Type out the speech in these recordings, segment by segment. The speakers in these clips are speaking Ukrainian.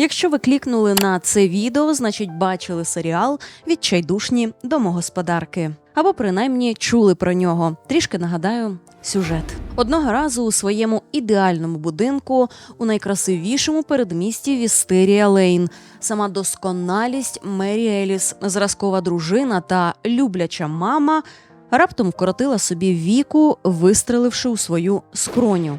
Якщо ви клікнули на це відео, значить бачили серіал Відчайдушні домогосподарки. Або принаймні чули про нього. Трішки нагадаю сюжет. Одного разу у своєму ідеальному будинку у найкрасивішому передмісті Вістерія Лейн сама досконалість Мері Еліс, зразкова дружина та любляча мама раптом вкоротила собі віку, вистреливши у свою скроню.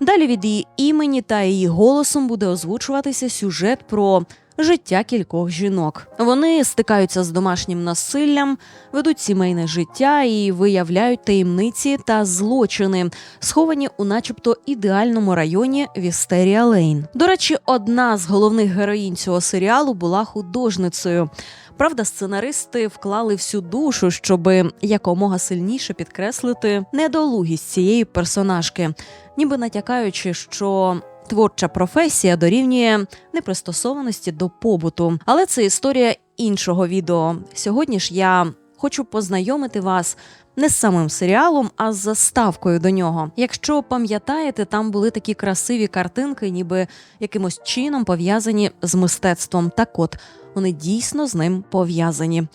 Далі від її імені та її голосом буде озвучуватися сюжет про життя кількох жінок. Вони стикаються з домашнім насиллям, ведуть сімейне життя і виявляють таємниці та злочини, сховані у начебто ідеальному районі Вістерія Лейн. До речі, одна з головних героїнь цього серіалу була художницею. Правда, сценаристи вклали всю душу, щоб якомога сильніше підкреслити недолугість цієї персонажки, ніби натякаючи, що творча професія дорівнює непристосованості до побуту. Але це історія іншого відео. Сьогодні ж я хочу познайомити вас. Не з самим серіалом, а з заставкою до нього. Якщо пам'ятаєте, там були такі красиві картинки, ніби якимось чином пов'язані з мистецтвом. Так от вони дійсно з ним пов'язані.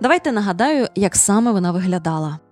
Давайте нагадаю, як саме вона виглядала.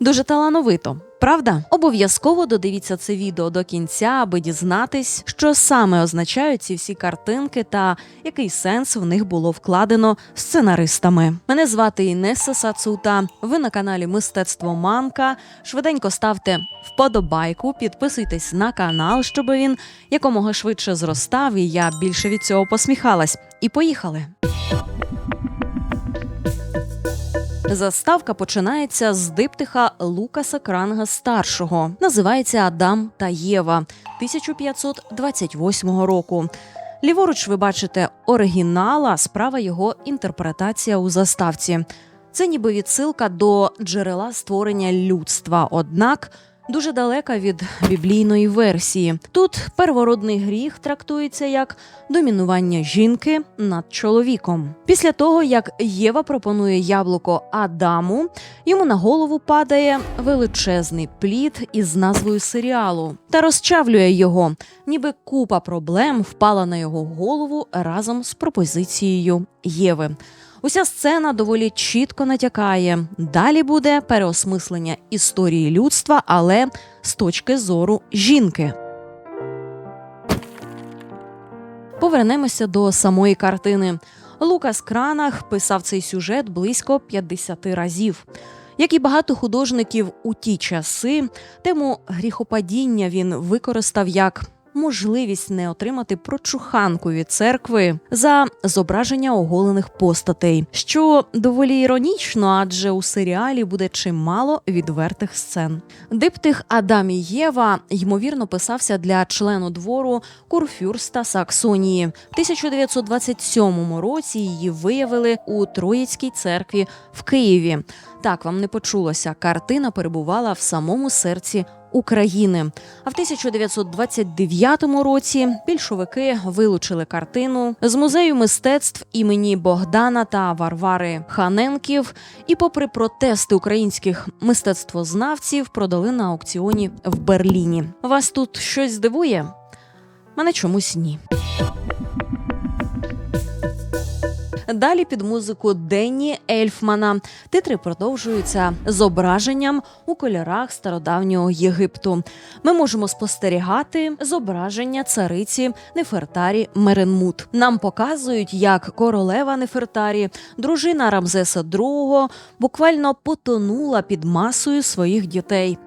Дуже талановито. Правда, обов'язково додивіться це відео до кінця, аби дізнатись, що саме означають ці всі картинки та який сенс в них було вкладено сценаристами. Мене звати Інеса Сацута. Ви на каналі Мистецтво Мамка. Швиденько ставте вподобайку, підписуйтесь на канал, щоб він якомога швидше зростав, і я більше від цього посміхалась. І поїхали. Заставка починається з диптиха Лукаса Кранга старшого. Називається Адам та Єва 1528 року. Ліворуч ви бачите оригінала, справа його інтерпретація у заставці. Це ніби відсилка до джерела створення людства, однак дуже далека від біблійної версії. Тут первородний гріх трактується як домінування жінки над чоловіком. Після того, як Єва пропонує яблуко Адаму, йому на голову падає величезний плід із назвою серіалу та розчавлює його, ніби купа проблем впала на його голову разом з пропозицією Єви. Уся сцена доволі чітко натякає. Далі буде переосмислення історії людства, але з точки зору жінки. Повернемося до самої картини. Лукас Кранах писав цей сюжет близько 50 разів. Як і багато художників у ті часи, тему гріхопадіння він використав як можливість не отримати прочуханку від церкви за зображення оголених постатей, що доволі іронічно, адже у серіалі буде чимало відвертих сцен. Диптих Адам і Єва ймовірно писався для члену двору Курфюрста Саксонії. В 1927 році її виявили у Троїцькій церкві в Києві. Так вам не почулося. Картина перебувала в самому серці України. А в 1929 році більшовики вилучили картину з музею мистецтв імені Богдана та Варвари Ханенків. І, попри протести українських мистецтвознавців, продали на аукціоні в Берліні. Вас тут щось здивує? Мене чомусь ні. Далі під музику Денні Ельфмана титри продовжуються зображенням у кольорах стародавнього Єгипту. Ми можемо спостерігати зображення цариці Нефертарі Меренмут. Нам показують, як королева Нефертарі, дружина Рамзеса II, буквально потонула під масою своїх дітей.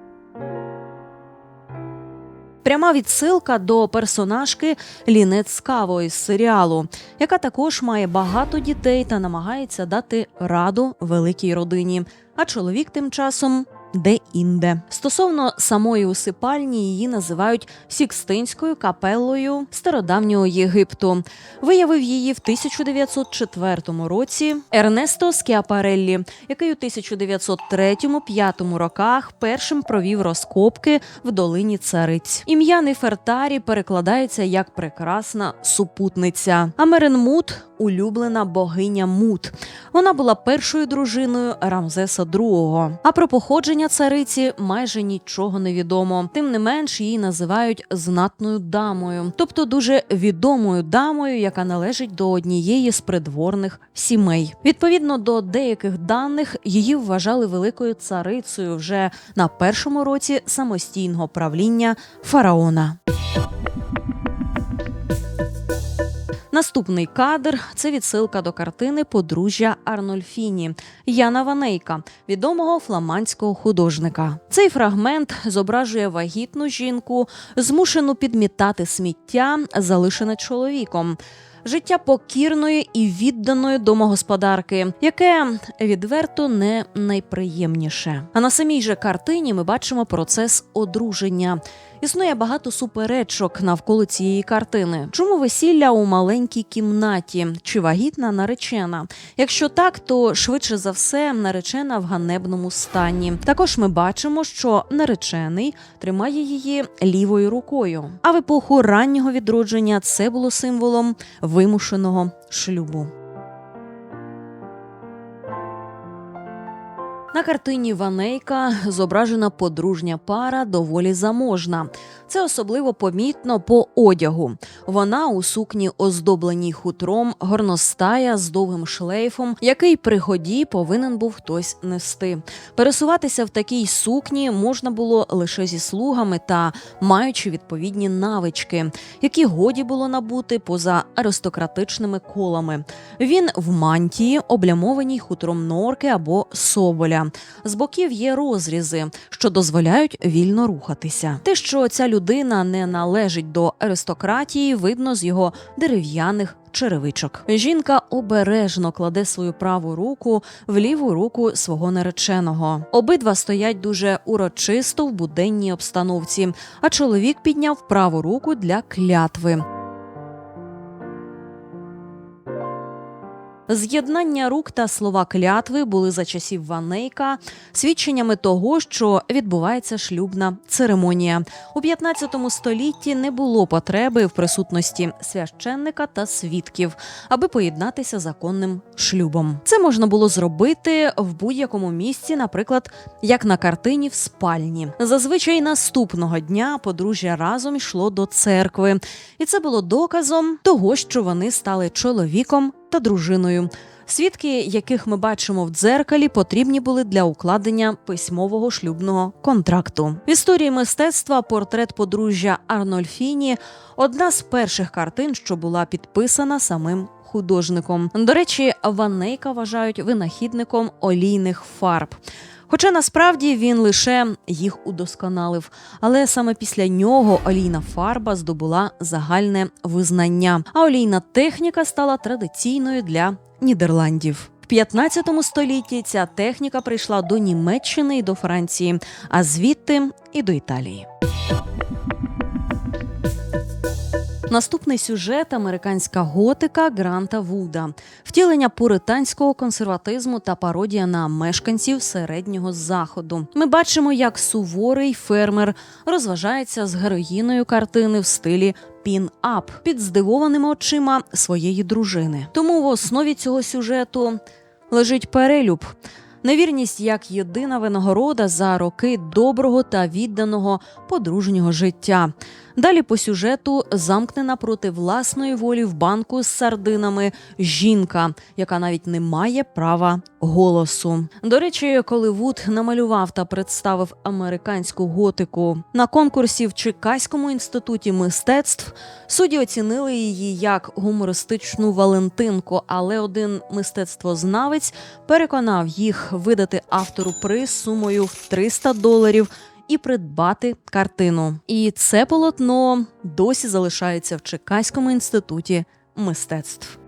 Пряма відсилка до персонажки Лінет Скаво із серіалу, яка також має багато дітей та намагається дати раду великій родині. А чоловік тим часом де-інде. Стосовно самої усипальні, її називають Сікстинською капеллою стародавнього Єгипту. Виявив її в 1904 році Ернесто Скіапареллі, який у 1903-1905 роках першим провів розкопки в долині цариць. Ім'я Нефертарі перекладається як прекрасна супутниця. А улюблена богиня Мут. Вона була першою дружиною Рамзеса II. А про походження цариці майже нічого не відомо. Тим не менш, її називають знатною дамою, тобто дуже відомою дамою, яка належить до однієї з придворних сімей. Відповідно до деяких даних, її вважали великою царицею вже на першому році самостійного правління фараона. Наступний кадр це відсилка до картини подружжя Арнольфіні Яна Ванейка, відомого фламандського художника. Цей фрагмент зображує вагітну жінку, змушену підмітати сміття, залишене чоловіком. Життя покірної і відданої домогосподарки, яке відверто не найприємніше. А на самій же картині ми бачимо процес одруження. Існує багато суперечок навколо цієї картини. Чому весілля у маленькій кімнаті чи вагітна наречена? Якщо так, то швидше за все наречена в ганебному стані. Також ми бачимо, що наречений тримає її лівою рукою. А в епоху раннього відродження це було символом вимушеного шлюбу. На картині Ванейка зображена подружня пара доволі заможна. Це особливо помітно по одягу. Вона у сукні, оздобленій хутром, горностая з довгим шлейфом, який при ході повинен був хтось нести. Пересуватися в такій сукні можна було лише зі слугами та маючи відповідні навички, які годі було набути поза аристократичними колами. Він в мантії, облямованій хутром норки або соболя. З боків є розрізи, що дозволяють вільно рухатися. Те, що ця людина не належить до аристократії, видно з його дерев'яних. Черевичок жінка обережно кладе свою праву руку в ліву руку свого нареченого. Обидва стоять дуже урочисто в буденній обстановці, а чоловік підняв праву руку для клятви. З'єднання рук та слова клятви були за часів Ванейка свідченнями того, що відбувається шлюбна церемонія. У 15 столітті не було потреби в присутності священника та свідків, аби поєднатися законним шлюбом. Це можна було зробити в будь-якому місці, наприклад, як на картині в спальні. Зазвичай наступного дня подружжя разом йшло до церкви, і це було доказом того, що вони стали чоловіком та дружиною. Свідки, яких ми бачимо в дзеркалі, потрібні були для укладення письмового шлюбного контракту. В історії мистецтва портрет подружжя Арнольфіні одна з перших картин, що була підписана самим художником. До речі, Ванейка вважають винахідником олійних фарб. Хоча насправді він лише їх удосконалив, але саме після нього олійна фарба здобула загальне визнання, а олійна техніка стала традиційною для Нідерландів. В 15 столітті ця техніка прийшла до Німеччини і до Франції, а звідти і до Італії. Наступний сюжет американська готика Гранта Вуда, втілення пуританського консерватизму та пародія на мешканців середнього заходу. Ми бачимо, як суворий фермер розважається з героїною картини в стилі пін-ап під здивованими очима своєї дружини. Тому в основі цього сюжету лежить перелюб. Невірність як єдина винагорода за роки доброго та відданого подружнього життя. Далі по сюжету замкнена проти власної волі в банку з сардинами жінка, яка навіть не має права голосу. До речі, коли Вуд намалював та представив американську готику на конкурсі в Чикаському інституті мистецтв, судді оцінили її як гумористичну Валентинку, але один мистецтвознавець переконав їх видати автору приз сумою в 300 доларів і придбати картину. І це полотно досі залишається в Чекаському інституті мистецтв.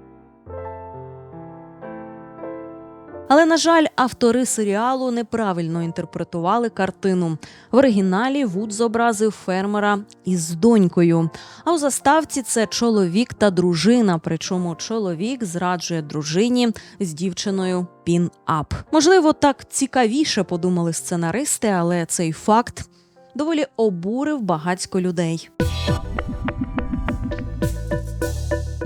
Але на жаль, автори серіалу неправильно інтерпретували картину. В оригіналі Вуд зобразив фермера із донькою. А у заставці це чоловік та дружина. Причому чоловік зраджує дружині з дівчиною пін-ап. Можливо, так цікавіше подумали сценаристи, але цей факт доволі обурив багатько людей.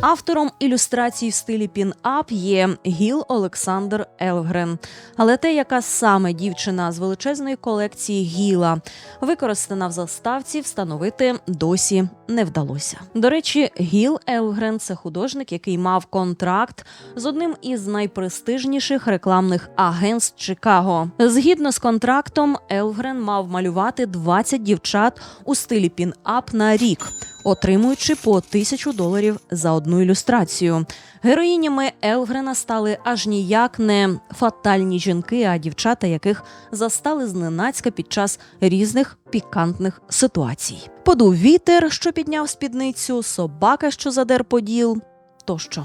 Автором ілюстрацій в стилі пін-ап є Гіл Олександр Елгрен. Але те, яка саме дівчина з величезної колекції Гіла використана в заставці, встановити досі не вдалося. До речі, Гіл Елгрен це художник, який мав контракт з одним із найпрестижніших рекламних агентств Чикаго. Згідно з контрактом, Елгрен мав малювати 20 дівчат у стилі пін-ап на рік отримуючи по тисячу доларів за одну ілюстрацію. Героїнями Елгрена стали аж ніяк не фатальні жінки, а дівчата, яких застали зненацька під час різних пікантних ситуацій. Подув вітер, що підняв спідницю, собака, що задер поділ, тощо.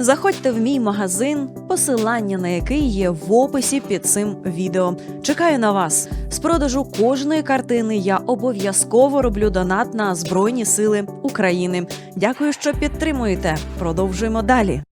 Заходьте в мій магазин, посилання на який є в описі під цим відео. Чекаю на вас. З продажу кожної картини я обов'язково роблю донат на Збройні Сили України. Дякую, що підтримуєте. Продовжуємо далі.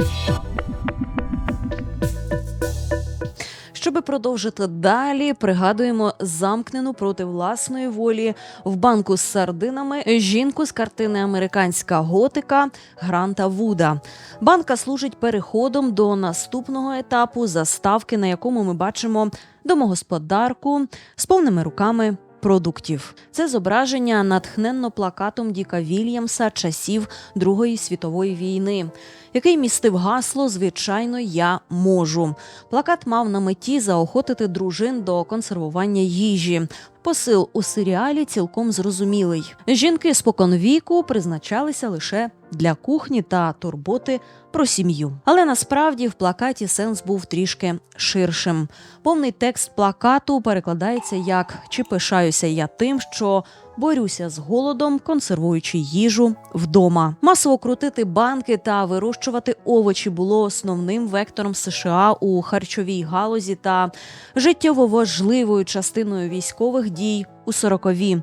Щоби продовжити далі, пригадуємо замкнену проти власної волі в банку з сардинами жінку з картини Американська готика Гранта Вуда. Банка служить переходом до наступного етапу заставки, на якому ми бачимо домогосподарку з повними руками. Продуктів це зображення натхненно плакатом Діка Вільямса часів Другої світової війни, який містив гасло Звичайно, я можу. Плакат мав на меті заохотити дружин до консервування їжі. Посил у серіалі цілком зрозумілий. Жінки споконвіку призначалися лише для кухні та турботи про сім'ю. Але насправді в плакаті сенс був трішки ширшим. Повний текст плакату перекладається як чи пишаюся я тим, що борюся з голодом, консервуючи їжу вдома. Масово крутити банки та вирощувати овочі було основним вектором США у харчовій галузі та життєво важливою частиною військових дій у сорокові.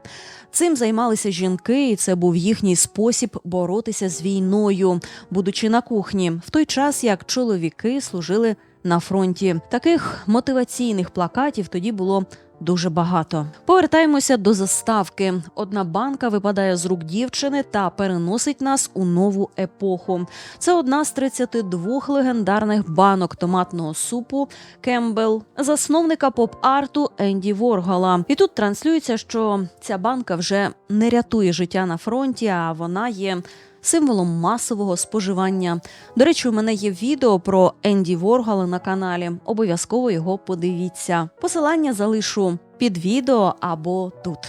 Цим займалися жінки, і це був їхній спосіб боротися з війною, будучи на кухні, в той час як чоловіки служили на фронті. Таких мотиваційних плакатів тоді було дуже багато. Повертаємося до заставки. Одна банка випадає з рук дівчини та переносить нас у нову епоху. Це одна з 32 легендарних банок томатного супу Кембел, засновника поп-арту Енді Воргала. І тут транслюється, що ця банка вже не рятує життя на фронті, а вона є символом масового споживання. До речі, у мене є відео про Енді Воргала на каналі. Обов'язково його подивіться. Посилання залишу під відео або тут.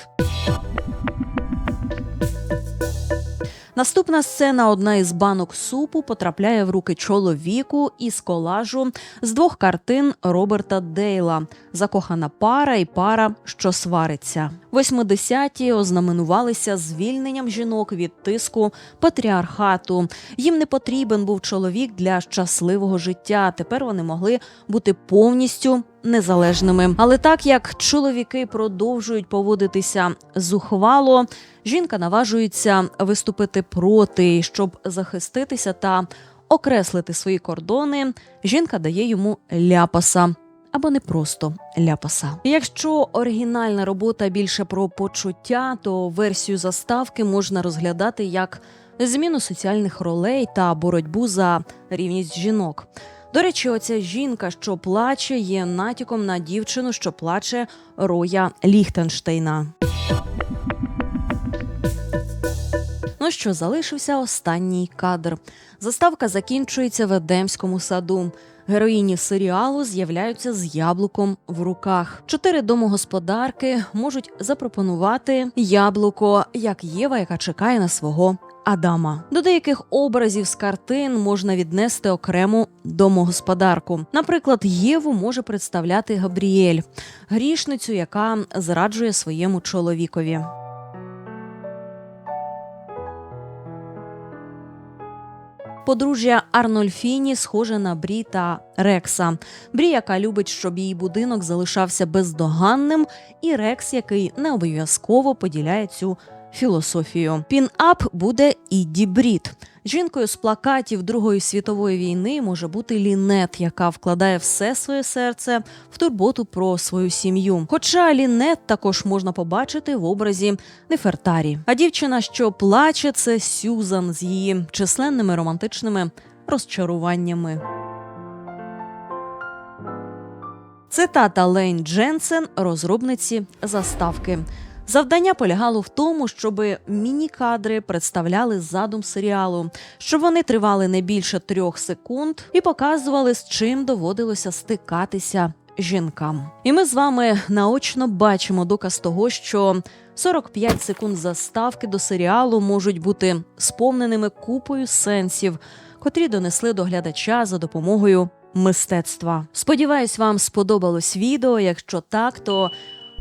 Наступна сцена: одна із банок супу потрапляє в руки чоловіку із колажу з двох картин Роберта Дейла: закохана пара і пара, що свариться. 80-ті ознаменувалися звільненням жінок від тиску патріархату. Їм не потрібен був чоловік для щасливого життя. Тепер вони могли бути повністю незалежними. Але так як чоловіки продовжують поводитися зухвало, жінка наважується виступити проти, щоб захиститися та окреслити свої кордони. Жінка дає йому ляпаса. Або не просто ляпаса. Якщо оригінальна робота більше про почуття, то версію заставки можна розглядати як зміну соціальних ролей та боротьбу за рівність жінок. До речі, оця жінка, що плаче, є натяком на дівчину, що плаче Роя Ліхтенштейна. Ну що, залишився останній кадр. Заставка закінчується в Едемському саду. Героїні серіалу з'являються з яблуком в руках. Чотири домогосподарки можуть запропонувати яблуко, як Єва, яка чекає на свого Адама. До деяких образів з картин можна віднести окрему домогосподарку. Наприклад, Єву може представляти Габріель, грішницю, яка зраджує своєму чоловікові. Подружжя Арнольфіні схоже на Брі та Рекса. Брі, яка любить, щоб її будинок залишався бездоганним, і Рекс, який не обов'язково поділяє цю філософію. Пін-ап буде Ідді Брід. Жінкою з плакатів Другої світової війни може бути Лінет, яка вкладає все своє серце в турботу про свою сім'ю. Хоча Лінет також можна побачити в образі Нефертарі. А дівчина, що плаче, це Сюзан з її численними романтичними розчаруваннями. Цитата Лейн Дженсен, розробниці заставки. Завдання полягало в тому, щоб міні-кадри представляли задум серіалу, щоб вони тривали не більше трьох секунд і показували, з чим доводилося стикатися жінкам. І ми з вами наочно бачимо доказ того, що 45 секунд заставки до серіалу можуть бути сповненими купою сенсів, котрі донесли до глядача за допомогою мистецтва. Сподіваюсь, вам сподобалось відео. Якщо так, то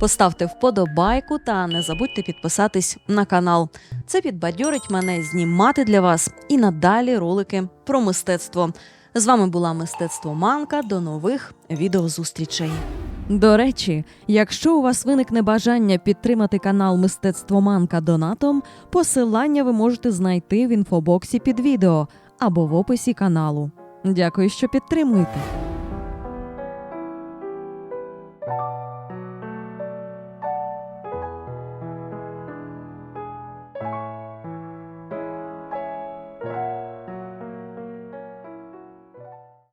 Поставте вподобайку та не забудьте підписатись на канал. Це підбадьорить мене знімати для вас і надалі ролики про мистецтво. З вами була мистецтво Манка. До нових відеозустрічей. До речі, якщо у вас виникне бажання підтримати канал Мистецтво Манка донатом, посилання ви можете знайти в інфобоксі під відео або в описі каналу. Дякую, що підтримуєте.